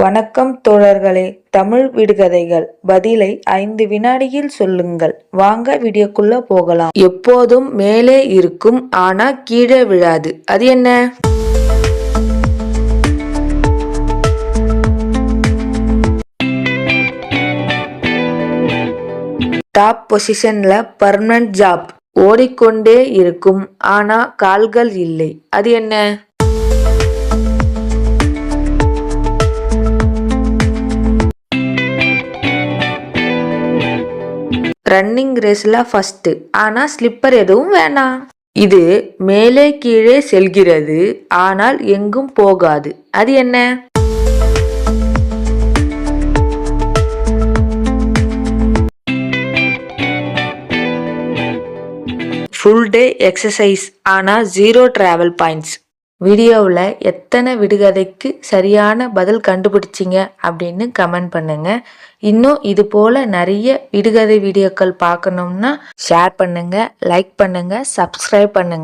வணக்கம் தோழர்களே தமிழ் விடுகதைகள். பதிலை ஐந்து வினாடியில் சொல்லுங்கள். வாங்க வீடியோக்குள்ள போகலாம். எப்போதும் மேலே இருக்கும் ஆனா கீழே விழாது. அது என்ன? டாப் பொசிஷன்ல பர்மனன்ட் ஜாப் ஓடிக்கொண்டே இருக்கும் ஆனா கால்கள் இல்லை. அது என்ன? ரன்னிங் ரேஸ்ல ஃபஸ்ட்டு ஆனால் ஸ்லிப்பர் எதுவும் வேணாம். இது மேலே கீழே செல்கிறது. ஆனால் எங்கும் போகாது. அது என்ன? ஃபுல் டே எக்ஸசைஸ் ஆனால் ஜீரோ டிராவல் பாயிண்ட்ஸ் வீடியோவில் எத்தனை விடுகதைக்கு சரியான பதில் கண்டுபிடிச்சிங்க அப்படின்னு கமெண்ட் பண்ணுங்க. இன்னும் இது போல் நிறைய விடுகதை வீடியோக்கள் பார்க்கணும்னா ஷேர் பண்ணுங்க லைக் பண்ணுங்க சப்ஸ்கிரைப் பண்ணுங்க.